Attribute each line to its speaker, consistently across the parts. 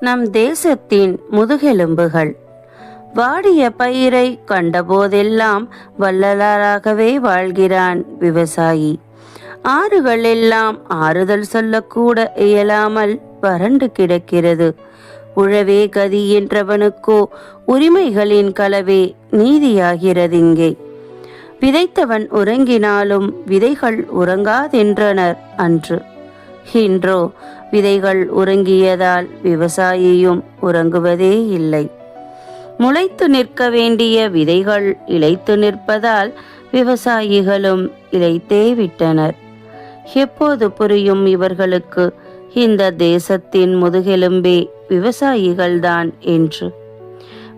Speaker 1: நம் தேசத்தின் முதுகெலும்புகள். வாடிய பயிரை கண்டபோதெல்லாம் வள்ளலாராகவே வாழ்கிறான் விவசாயி. ஆறுகள் எல்லாம் ஆறுதல் சொல்லக்கூட இயலாமல் வறண்டு கிடக்கிறது. உழவே கதி என்றவனுக்கோ உரிமைகளின் கலவே நீதியாகிறதிங்கே விதைத்தவன் உறங்கினாலும் விதைகள் உறங்காதென்றனர் அன்று. இன்றோ விதைகள் உறங்கியதால் விவசாயியும் உறங்குவதே இல்லை. முளைத்து நிற்க வேண்டிய விதைகள் இழைத்து நிற்பதால் விவசாயிகளும் இழைத்தே விட்டனர். எப்போது புரியும் இவர்களுக்கு இந்த தேசத்தின் முதுகெலும்பே விவசாயிகள்தான் என்று.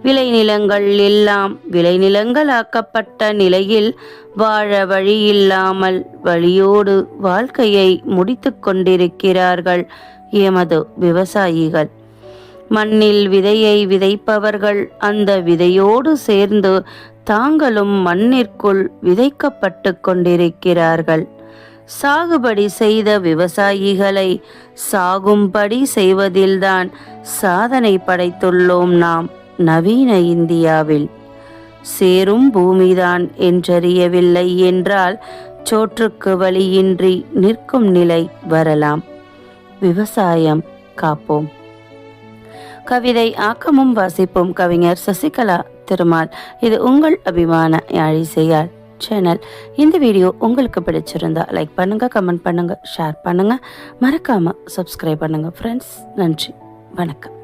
Speaker 1: விளைநிலங்கள் எல்லாம் விளைநிலங்களாக்கப்பட்ட நிலையில் வாழ வழியில்லாமல் வழியோடு வாழ்க்கையை முடித்து கொண்டிருக்கிறார்கள் எமது விவசாயிகள். மண்ணில் விதையை விதைப்பவர்கள் அந்த விதையோடு சேர்ந்து தாங்களும் மண்ணிற்குள் விதைக்கப்பட்டு கொண்டிருக்கிறார்கள். சாகுபடி செய்த விவசாயிகளை சாகும்படி செய்வதில்தான் சாதனை படைத்துள்ளோம் நாம். நவீன இந்தியாவில். சேரும் பூமிதான் என்றறியவில்லை என்றால் சோற்றுக்கு வழியின்றி நிற்கும் நிலை வரலாம். விவசாயம் காப்போம். கவிதை ஆக்கமும் வாசிப்பும் கவிஞர் சசிகலா திருமால். இது உங்கள் அபிமான யாழிசையால் சேனல். இந்த வீடியோ உங்களுக்கு பிடிச்சிருந்தா லைக் பண்ணுங்க கமெண்ட் பண்ணுங்க ஷேர் பண்ணுங்க. மறக்காம சப்ஸ்கிரைப் பண்ணுங்க ஃப்ரெண்ட்ஸ் நன்றி வணக்கம்.